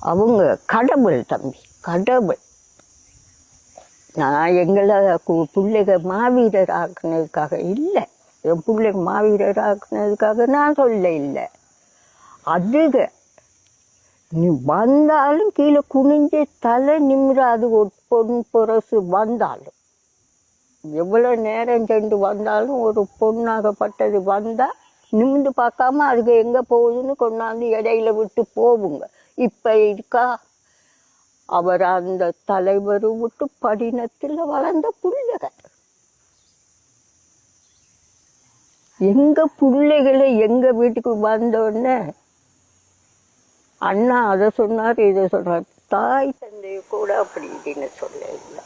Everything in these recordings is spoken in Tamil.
அவங்க கடவுள் தம்பி கடவுள். நான் எங்களை கு- பிள்ளைக மாவீரர் ஆக்குனதுக்காக இல்லை. என் பிள்ளைங்க மாவீரர் ஆக்குனதுக்காக நான் சொல்ல இல்லை. அதுக நீ வந்தாலும் கீழே குனிஞ்சு தலை நிமிராது ஒரு பொன் பொரசு வந்தாலும். எவ்வளோ நேரம் சென்று வந்தாலும் ஒரு பொண்ணாகப்பட்டது வந்தால் நிமிந்து பார்க்காம அதுக்கு எங்கே போகுதுன்னு கொண்டாந்து இடையில விட்டு போகுங்க. இப்போ இருக்கா? அவர் அந்த தலைவர் விட்டு படினத்தில் வளர்ந்த பிள்ளைக எங்க பிள்ளைகளை எங்க வீட்டுக்கு வந்தோடனே அண்ணா அதை சொன்னார் இதை சொன்னார். தாய் தந்தைய கூட அப்படி இப்படின்னு சொல்ல இல்லை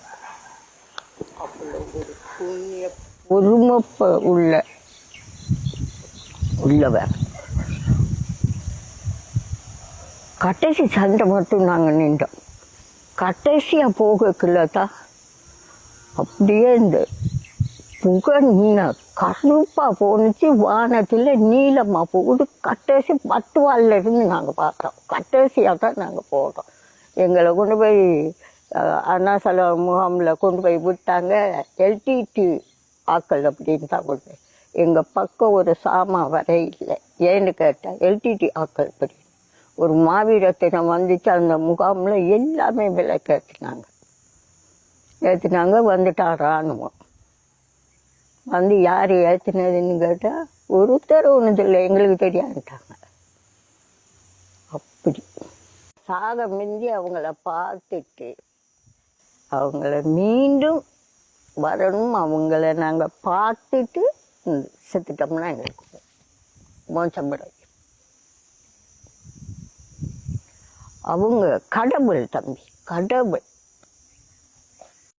அவ்வளோ ஒரு புண்ணிய பொறுமை உள்ள உள்ளவர். கடைசி சண்டை மட்டும் நாங்கள் நின்றோம். கடைசியாக போகக்குள்ள தான் அப்படியே இந்த புகை நின்ன கருப்பாக போணுச்சு வானத்தில் நீளமாக போகுது. கடைசி பத்து வாலில் இருந்து நாங்கள் பார்த்தோம். கடைசியாக தான் நாங்கள் போகிறோம் எங்களை கொண்டு போய் அண்ணாசல முகாமில் கொண்டு போய் விட்டாங்க. எல்டிடி ஆக்கள் அப்படின்னு தான் கொண்டு போய். எங்கள் பக்கம் ஒரு சாமா வர இல்லை. ஏன்னு கேட்டால் எல்டிடி ஆக்கள் அப்படி ஒரு மாவீரத்தினம் வந்துச்சு அந்த முகாமில் எல்லாமே விலைக்கு ஏற்றினாங்க ஏற்றினாங்க வந்துட்டா இராணுவம் வந்து யார் ஏற்றினதுன்னு கேட்டால் ஒருத்தர் ஒன்றும் இல்லை எங்களுக்கு தெரியாதுட்டாங்க அப்படி. சாக மிஞ்சி அவங்கள பார்த்துட்டு அவங்கள மீண்டும் வரணும் அவங்கள நாங்கள் பார்த்துட்டு செத்துட்டோம்னா எங்களுக்கு மோசம் அவங்க கடவுள் தம்பி கடவுள்.